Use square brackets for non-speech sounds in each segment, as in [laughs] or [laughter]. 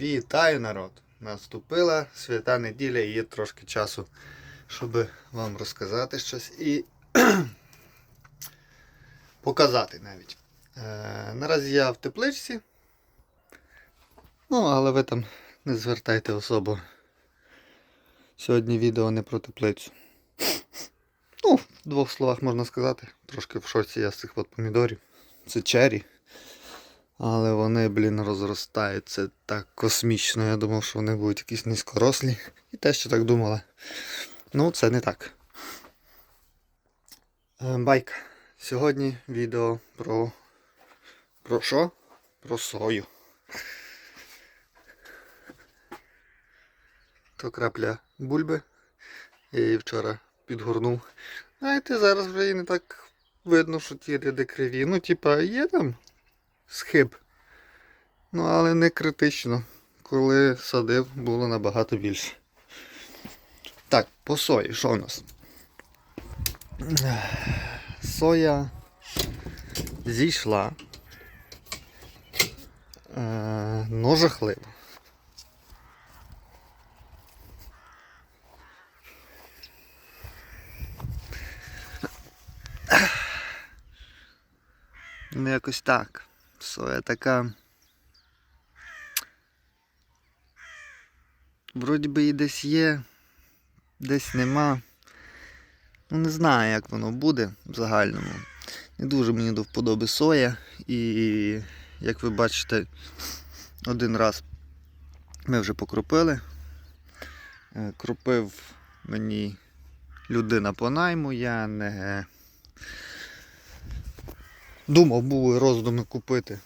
Вітаю народ! Наступила свята неділя і є трошки часу, щоб вам розказати щось і [clears throat] показати навіть. Е, наразі я в тепличці. Ну, але ви там не звертайте особо. Сьогодні відео не про теплицю. Ну, в двох словах можна сказати. Трошки в шоці я з цих от помідорів. Це чері. Але вони, блін, розростаються так космічно. Я думав, що вони будуть якісь низькорослі. І те, що так думала. Ну, це не так. Е, Байка. Сьогодні відео про. Про що? Про сою. То крапля бульби. Я її вчора підгорнув. Знаєте, зараз вже і не так видно, що ті ряди криві. Ну, типа, є там схиб. Ну, але не критично. Коли садив, було набагато більше. Так, по сої, що у нас? Соя зійшла. Е, ну, жахливо. Ну, якось так. Соя така. Вроді би і десь є, десь нема. Ну, не знаю, як воно буде в загальному. Не дуже мені до вподоби соя. І як ви бачите, один раз ми вже покропили. Е, Кропив мені людина по найму, я не думав, були роздуми купити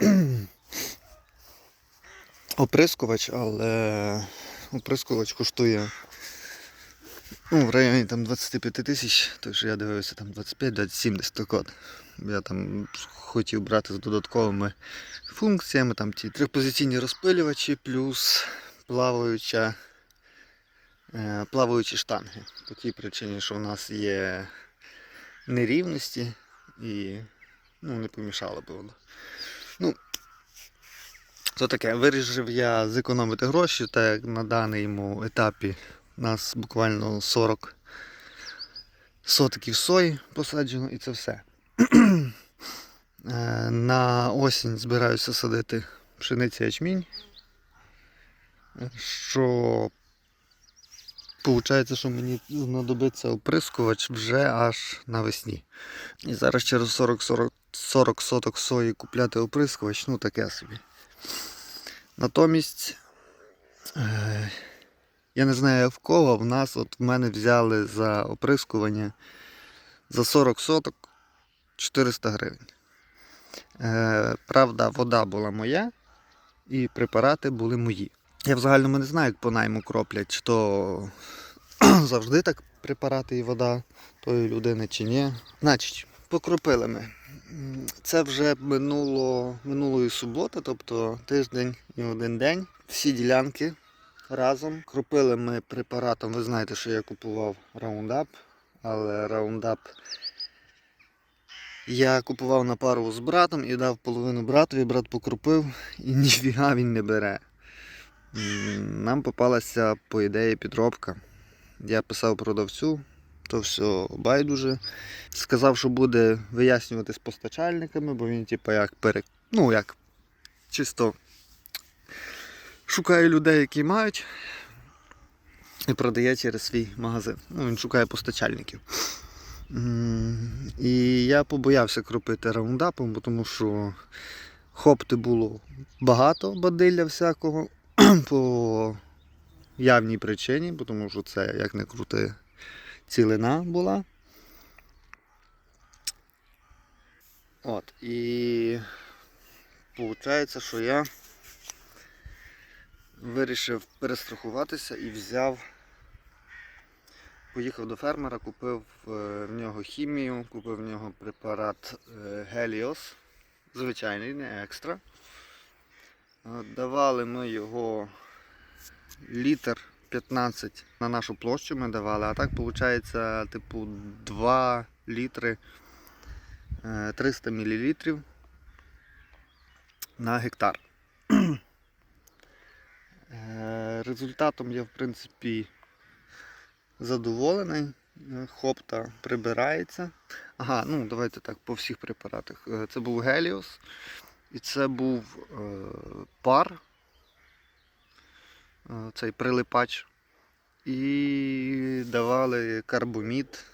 [clears throat] оприскувач, але оприскувач коштує ну, в районі там 25 тисяч, той що я дивився там 25-27 десь так. Я там хотів брати з додатковими функціями, там ті трьохпозиційні розпилювачі, плюс плаваюча, е, плаваючі штанги. По тій причині, що в нас є нерівності і ну, не помішало б воно. Ну, то таке, вирішив я зекономити гроші, так як на даному етапі у нас буквально 40 сотиків сої посаджено і це все. [clears throat] На осінь збираюся садити пшениця ячмінь. Що Получається, що мені знадобиться оприскувач вже аж навесні. І зараз через 40-40 40 соток сої купляти оприскувач, ну таке собі. Натомість, е, я не знаю в кого, в нас от в мене взяли за оприскування за 40 соток 400 гривень. Е, правда, вода була моя і препарати були мої. Я в загальному не знаю, як по найму кроплять, чи то [clears throat] завжди так препарати і вода тої людини чи ні. Значить, покропили ми. Це вже минуло, минулої суботи, тобто тиждень і один день. Всі ділянки разом. Кропили ми препаратом. Ви знаєте, що я купував Roundup, але Roundup я купував на пару з братом і дав половину братові, брат покропив і [laughs] ніфіга він не бере. Нам попалася, по ідеї, підробка. Я писав продавцю, то все байдуже. Сказав, що буде вияснювати з постачальниками, бо він, типу, як пере... ну, як чисто шукає людей, які мають, і продає через свій магазин. Ну, він шукає постачальників. І я побоявся кропити раундапом, тому що хопти було багато бадилля всякого [clears throat] по явній причині, тому що це, як не крути, цілина була. От, і виходить, що я вирішив перестрахуватися і взяв, поїхав до фермера, купив е, в нього хімію, купив в нього препарат е, Helios, звичайний, не екстра. Давали ми його літр 15 на нашу площу ми давали, а так виходить типу 2 літри е, 300 мл на гектар. Е, Результатом я, в принципі, задоволений. Е, Хопта прибирається. Ага, ну давайте так, по всіх препаратах. Е, Це був Геліос, і це був е, пар, е, цей прилипач. І давали карбомід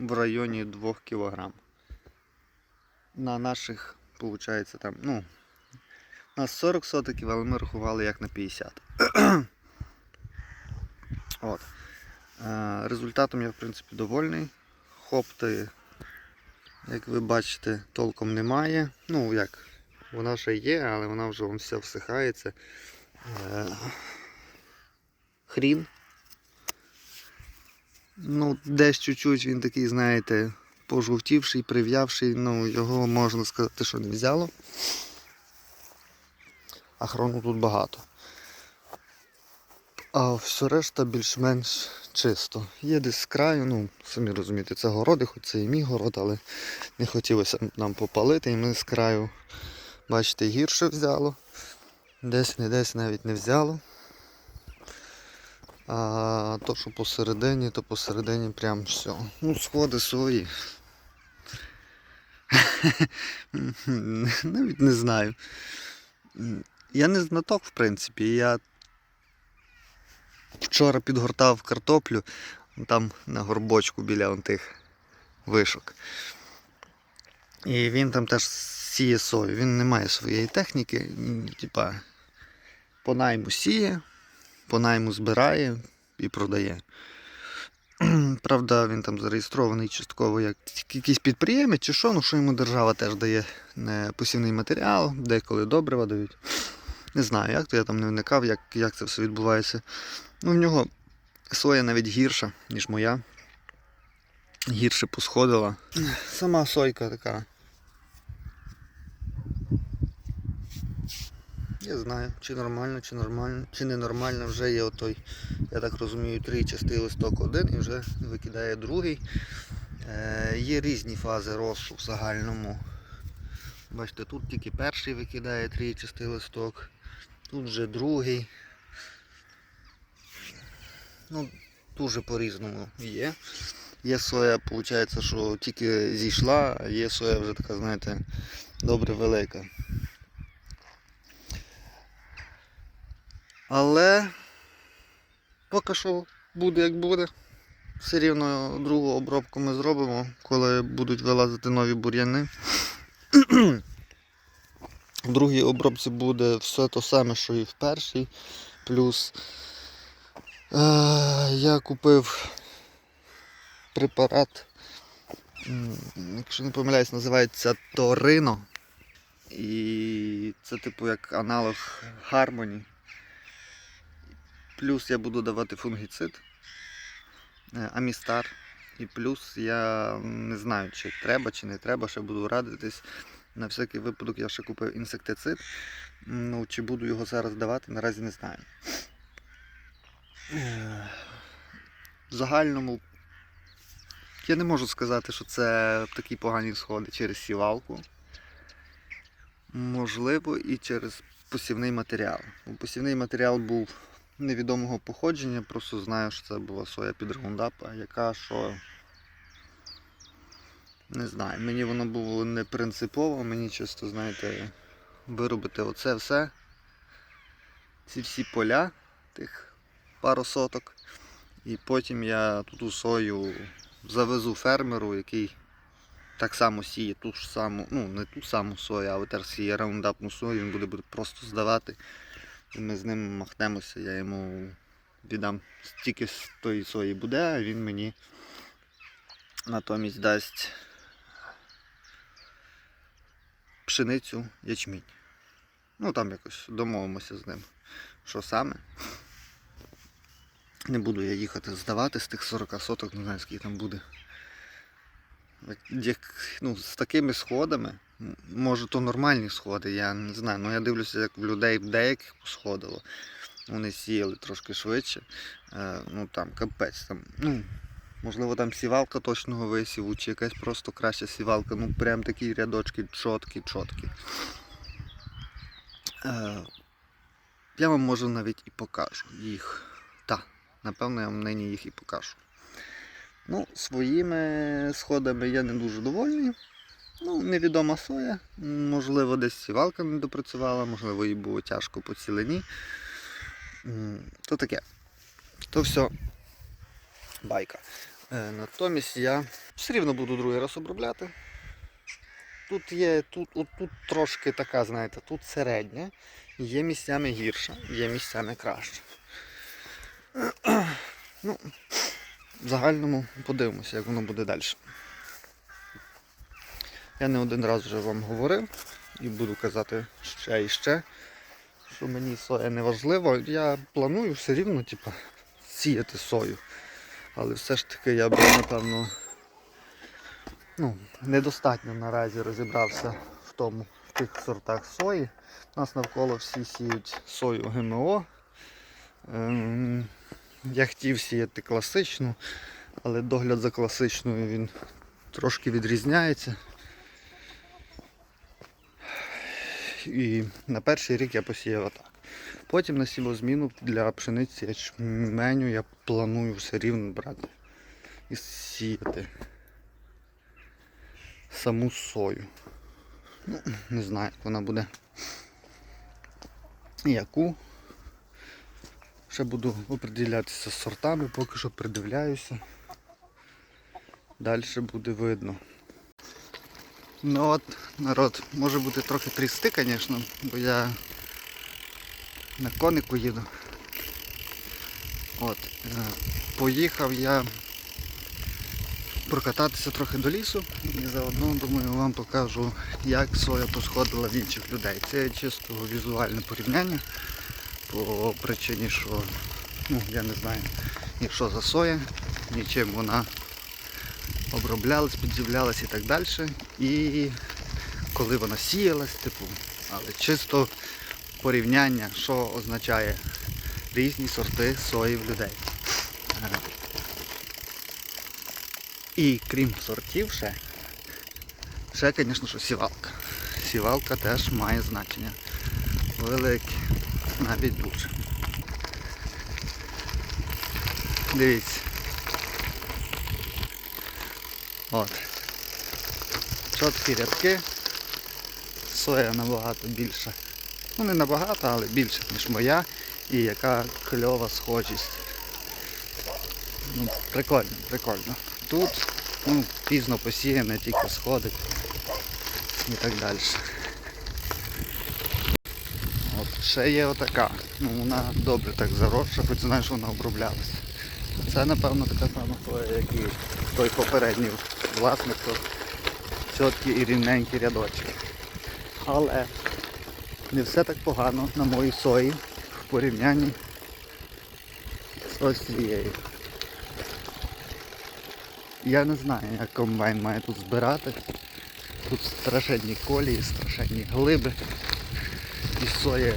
в районі 2 кг. На наших, виходить, там, ну, у нас 40 сотиків, але ми рахували як на 50. [clears throat] От. Е, Результатом я в принципі довольний. Хопти, як ви бачите, толком немає. Ну як, вона ще є, але вона вже вон вся всихається. Хрін. Ну, десь чуть-чуть він такий, знаєте, пожовтівший, прив'явший, ну його можна сказати, що не взяло. А хрону тут багато. А все решта більш-менш чисто. Є десь з краю, ну, самі розумієте, це городи, хоч це і мій город, але не хотілося нам попалити, і ми з краю, бачите, гірше взяло. Десь не десь навіть не взяло. А то, що посередині, то посередині прям все. Ну, сходи свої. [laughs] Навіть не знаю. Я не знаток, в принципі. Я вчора підгортав картоплю там на горбочку біля тих вишок. І він там теж сіє сою. Він не має своєї техніки. Типа по найму сіє, по найму збирає і продає. [clears throat] Правда, він там зареєстрований частково як якийсь підприємець чи що, ну що йому держава теж дає е, посівний матеріал, деколи добрива дають. Не знаю, як то я там не вникав, як, як це все відбувається. Ну, в нього соя навіть гірша, ніж моя. Гірше посходила. Сама сойка така. Я знаю, чи нормально, чи нормально, чи ненормально вже є отой, я так розумію, тричастий листок один і вже викидає другий. Е, є різні фази росту в загальному. Бачите, тут тільки перший викидає тричастий листок, тут вже другий. Ну, дуже по-різному є. Є соя, виходить, що тільки зійшла, а є соя вже така, знаєте, добре велика. Але поки що буде як буде. Все рівно другу обробку ми зробимо, коли будуть вилазити нові бур'яни. В другій обробці буде все те саме, що і в першій. Плюс е, я купив препарат, якщо не помиляюсь, називається Торино. І це типу як аналог Harmony. Плюс я буду давати фунгіцид, е, амістар. І плюс я не знаю, чи треба, чи не треба, ще буду радитись. На всякий випадок я ще купив інсектицид. Ну, чи буду його зараз давати, наразі не знаю. В загальному я не можу сказати, що це такі погані сходи через сівалку. Можливо, і через посівний матеріал. Посівний матеріал був невідомого походження, просто знаю, що це була соя під раундапа, яка що. Не знаю, мені воно було не принципово, мені чисто, знаєте, виробити оце все. Ці всі поля, тих пару соток. І потім я ту сою завезу фермеру, який так само сіє ту ж саму, ну не ту саму сою, а тепер сіє раундапну сою, він буде просто здавати. І ми з ним махнемося, я йому віддам стільки з тої сої буде, а він мені натомість дасть пшеницю, ячмінь. Ну там якось домовимося з ним, що саме. Не буду я їхати здавати з тих 40 соток, не знаю скільки там буде. Як, ну, з такими сходами, може то нормальні сходи, я не знаю. Ну я дивлюся, як в людей деяких сходило. Вони сіяли трошки швидше. Е, ну там капець там. Ну, можливо там сівалка точного висіву, чи якась просто краща сівалка. Ну прям такі рядочки чоткі, чоткі. Е, Я вам може навіть і покажу їх. Так, напевно, я вам нині їх і покажу. Ну, своїми сходами я не дуже довольний. Ну, невідома соя. Можливо, десь сівалка не допрацювала, можливо, їй було тяжко по цілині. То таке. То все байка. Е, Натомість я все рівно буду другий раз обробляти. Тут є, тут, от тут трошки така, знаєте, тут середня, є місцями гірша, є місцями краще. Ну, в загальному подивимося, як воно буде далі. Я не один раз вже вам говорив і буду казати ще і ще, що мені соя не важлива. Я планую все рівно типу, сіяти сою. Але все ж таки я би, напевно, ну, недостатньо наразі розібрався в тому, в тих сортах сої. У нас навколо всі сіють сою ГМО. Ем, я хотів сіяти класичну, але догляд за класичною він трошки відрізняється. І на перший рік я посіяв отак. Потім на сівозміну для пшениці ячменю я планую все рівно брати і сіяти саму сою. Ну, не знаю, як вона буде. Яку. Ще буду оприділятися з сортами, поки що придивляюся. Далі буде видно. Ну от, народ, може бути трохи трісти, звісно, бо я на конику їду. От, е, поїхав я прокататися трохи до лісу і заодно, думаю, вам покажу, як соя посходила в інших людей. Це чисто візуальне порівняння по причині, що ну, я не знаю, ні що за соя, нічим вона оброблялась, підживлялась і так далі. І коли вона сіялась, типу, але чисто порівняння, що означає різні сорти сої в людей. І крім сортів ще, ще, звісно, що сівалка. Сівалка теж має значення. Велике, навіть дуже. Дивіться. От. Чоткі рядки. Соя набагато більша. Ну не набагато, але більше, ніж моя. І яка кльова схожість. Ну, прикольно, прикольно. Тут ну, пізно посіяне, тільки сходить і так далі. От, ще є отака. Ну, вона добре так заросша, хоч знаєш, вона оброблялася. Це напевно така сама як і той попередній власник, то чіткі і рівненькі рядочки. Але не все так погано на моїй сої в порівнянні з ось цією. Я не знаю, як комбайн має тут збирати. Тут страшенні колії, страшенні глиби. І сої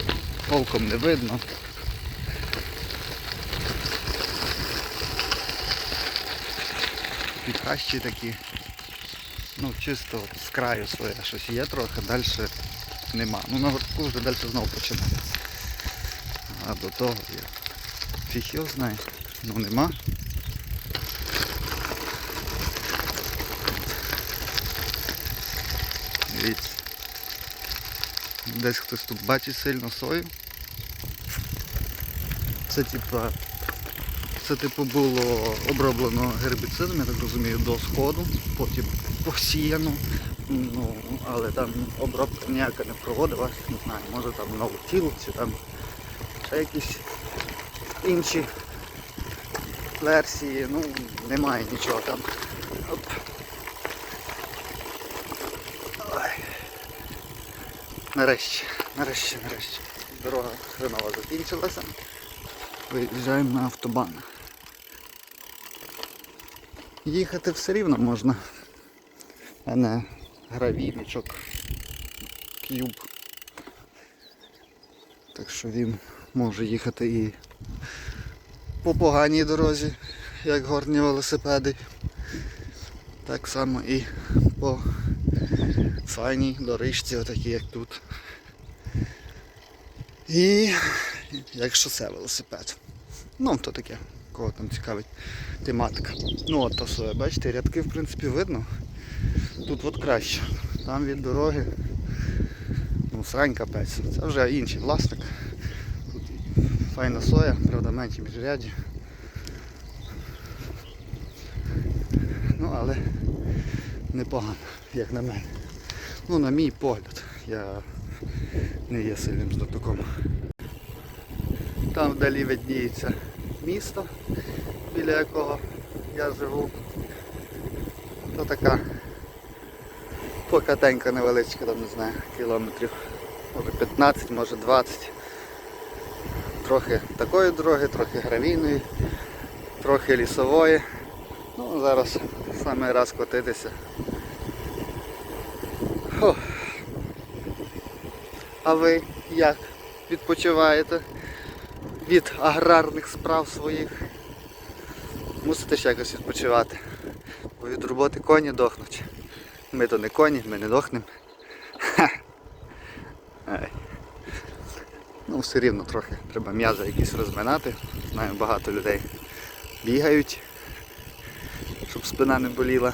толком не видно. І хащі такі. Ну чисто от з краю своє щось є трохи, далі нема. Ну на наверху вже далі знову починається. А до того я його знає. Ну нема. Дивіться. Десь хтось тут бачить сильно сою. Це типа це типу було оброблено гербіцидом, я так розумію, до сходу, потім посіяно. Ну, але там обробка ніяка не проводилась, не знаю, може там ноутіл чи там ще якісь інші версії, ну немає нічого там. Оп. Нарешті, нарешті, нарешті. Дорога хренова закінчилася. Виїжджаємо на автобан. Їхати все рівно можна, а не гравійничок, к'юб. Так що він може їхати і по поганій дорозі, як горні велосипеди. Так само і по файній доріжці, отакі як тут. І як шосе велосипед. Ну, то таке, кого там цікавить тематика. Ну от то своє, бачите, рядки в принципі видно. Тут от краще. Там від дороги. Ну, срань капець. Це вже інший власник. Тут файна соя, правда, менші міжряді. Ну, але непогано, як на мене. Ну, на мій погляд. Я не є сильним знатоком. Там вдалі видніється місто, біля якого я живу. То така покатенька невеличка, там не знаю, кілометрів. Може 15, може 20. Трохи такої дороги, трохи гравійної, трохи лісової. Ну, зараз саме раз котитися. Фух. А ви як відпочиваєте від аграрних справ своїх? Мусите ще якось відпочивати. Бо від роботи коні дохнуть. Ми то не коні, ми не дохнемо. Ну, все рівно трохи треба м'язи якісь розминати. Знаю, багато людей бігають, щоб спина не боліла.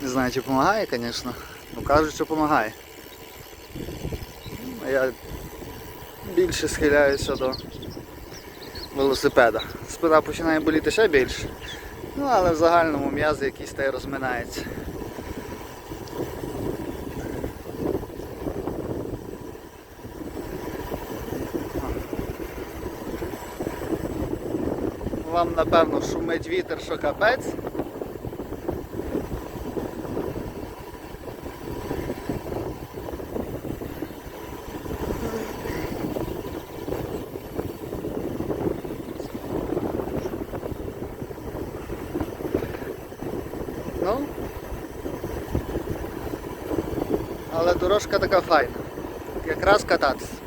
Не знаю, чи допомагає, звісно. Ну кажуть, що допомагає. А я більше схиляюся до велосипеда. Спина починає боліти ще більше. Ну, але в загальному м'язи якісь та й розминаються. Вам напевно шумить вітер, що капець. Ну. Але дорожка така файна. Якраз кататися.